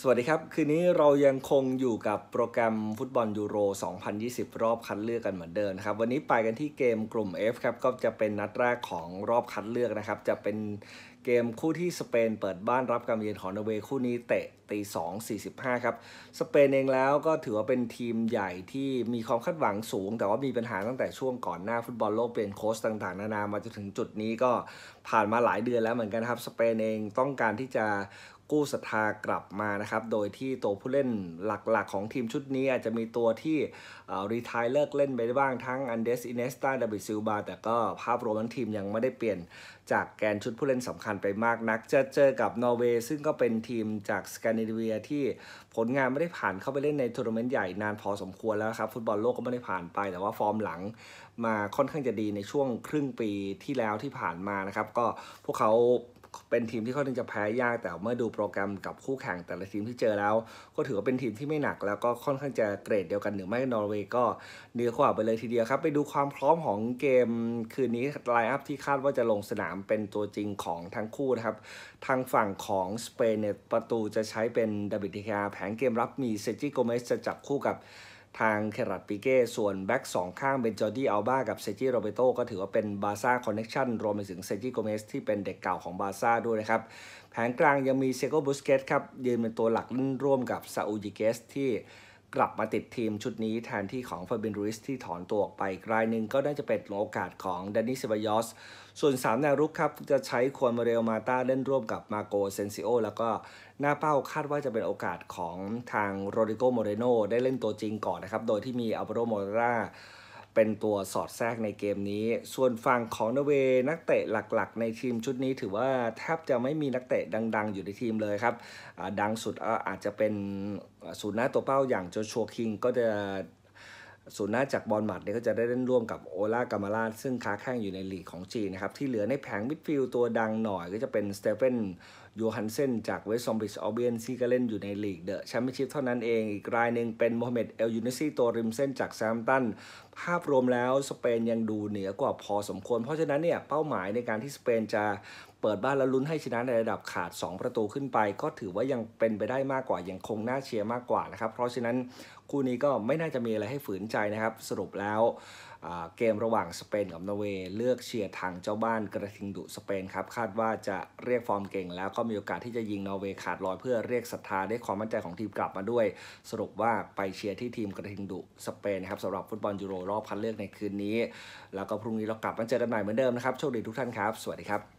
สวัสดีครับ คืนนี้เรายังคงอยู่กับโปรแกรมฟุตบอลยูโร 2020 รอบคัดเลือกกันเหมือนเดิมนครับ วันนี้ไปกันที่เกมกลุ่ม F ครับ ก็จะเป็นนัดแรกของรอบคัดเลือกนะครับ จะเป็นเกมคู่ที่สเปนเปิดบ้านรับการเยือนของนอร์เวย์คู่นี้เตะตี2 45ครับ สเปนเองแล้วก็ถือว่าเป็นทีมใหญ่ที่มีความคาดหวังสูง แต่ว่ามีปัญหาตั้งแต่ช่วงก่อนหน้าฟุตบอลโลกเปลี่ยนโค้ชต่างๆ นานามาจนถึงจุดนี้ก็ผ่านมาหลายเดือนแล้วเหมือนกันครับ สเปนเองต้องการที่จะ กู้ศรัทธากลับมานะครับ โดยที่ตัวผู้เล่นหลักๆ ของทีมชุดนี้อาจจะมีตัวที่รีทายเลิกเล่นไปได้บ้างทั้งอันเดสอินเนสตาดาบิซิลบาแต่ก็ภาพรวมทั้งทีมยังไม่ได้เปลี่ยนจากแกนชุดผู้เล่นสำคัญไปมากนัก จะเจอกับนอร์เวย์ซึ่งก็เป็นทีมจากสแกนดิเนเวียที่ผลงานไม่ได้ผ่านเข้าไปเล่นในทัวร์นาเมนต์ใหญ่นานพอสมควรแล้วครับ ฟุตบอลโลกก็ไม่ได้ผ่านไป แต่ว่าฟอร์มหลังมาค่อนข้างจะดีในช่วงครึ่งปีที่แล้วที่ผ่านมานะครับ ก็พวกเขา เป็นทีมที่ค่อนข้างจะแพ้ยาก แต่เมื่อดูโปรแกรมกับคู่แข่งแต่ละทีมที่เจอแล้ว ก็ถือว่าเป็นทีมที่ไม่หนักแล้วก็ค่อนข้างจะเกรดเดียวกันหรือไม่นอร์เวย์ก็เหนือกว่าไปเลยทีเดียวครับ ไปดูความพร้อมของเกมคืนนี้ไลน์อัพที่คาดว่าจะลงสนามเป็นตัวจริงของทั้งคู่นะครับ ทางฝั่งของสเปนเนี่ยประตูจะใช้เป็นดาวิดเทคาแผงเกมรับมีเซจิโกเมสจะจับคู่กับทางเครัตปิเก้ ส่วนแบ็กสองข้างเป็นจอร์ดี้อัลบากับเซจิโรเบโตก็ถือว่าเป็นบาซ่าคอนเน็ชันรวมไปถึงเซจิโกเมสที่เป็นเด็กเก่าของบาซ่าด้วยนะครับ แผงกลางยังมีเซโกบุสเกตครับยืนเป็นตัวหลักร่วมกับซาอูจิเกสที่ กลับมาติดทีมชุดนี้แทนที่ของเฟอร์บินรูิสที่ถอนตัวออกไปรายหนึ่งก็น่าจะเป็นโอกาสของดานิซิบายอส ส่วน 3 แนวรุกครับ จะใช้ควนมาเรลมาตาเล่นร่วมกับมาโกเซนซิโอแล้วก็หน้าเป้าคาดว่าจะเป็นโอกาสของทางโรดิโกโมเรโนได้เล่นตัวจริงก่อนนะครับ โดยที่มีอัลเบโรโมรา เป็นตัวสอดแทรกในเกมนี้ ส่วนฝั่งของนเวนักเตะหลักๆ ในทีมชุดนี้ถือว่าแทบจะไม่มีนักเตะดัง ๆ อยู่ในทีมเลยครับ ดังสุดอาจจะเป็นศูนย์หน้าตัวเป้าอย่างโจชัวคิงก็จะศูนย์หน้าจากบอลหมัดเนี่ยก็จะได้เล่นร่วมกับโอลากามาลาซึ่งค้าแข่งอยู่ในลีกของจีนนะครับ ที่เหลือในแผงมิดฟิลด์ตัวดังหน่อยก็จะเป็นสเตเฟนโยฮันเซนจากเวสต์ซอมบิชออเบียนที่ก็เล่นอยู่ในลีกเดอะแชมเปี้ยนชิพเท่านั้นเอง อีกรายหนึ่งเป็นโมฮัมเหม็ดเอลยูนิซีตัวริมเส้นจากแซมตัน ภาพรวมแล้วสเปนยังดูเหนือกว่าพอสมควร เพราะฉะนั้นเนี่ยเป้าหมายในการที่สเปนจะเปิดบ้านแล้วลุ้นให้ชนะในระดับขาด 2 ประตูขึ้นไป ก็ถือว่ายังเป็นไปได้มากกว่ายังคงน่าเชียร์มากกว่านะครับ เพราะฉะนั้นคู่นี้ก็ไม่น่าจะมีอะไรให้ฝืนใจนะครับ สรุปแล้ว เกมระหว่างสเปนกับนอร์เวย์เลือกเชียร์ทางเจ้าบ้านกระทิงดุสเปนครับคาดว่าจะเรียกฟอร์มเก่ง แล้วก็มีโอกาสที่จะยิงนอร์เวย์ขาดลอยเพื่อเรียกศรัทธาได้ความมั่นใจของทีมกลับมาด้วย สรุปว่าไปเชียร์ที่ทีมกระทิงดุสเปนนะครับสำหรับฟุตบอลยูโรรอบคัดเลือกในคืนนี้ แล้วก็พรุ่งนี้เรากลับมาเจอกันใหม่เหมือนเดิมนะครับโชคดีทุกท่านครับ สวัสดีครับ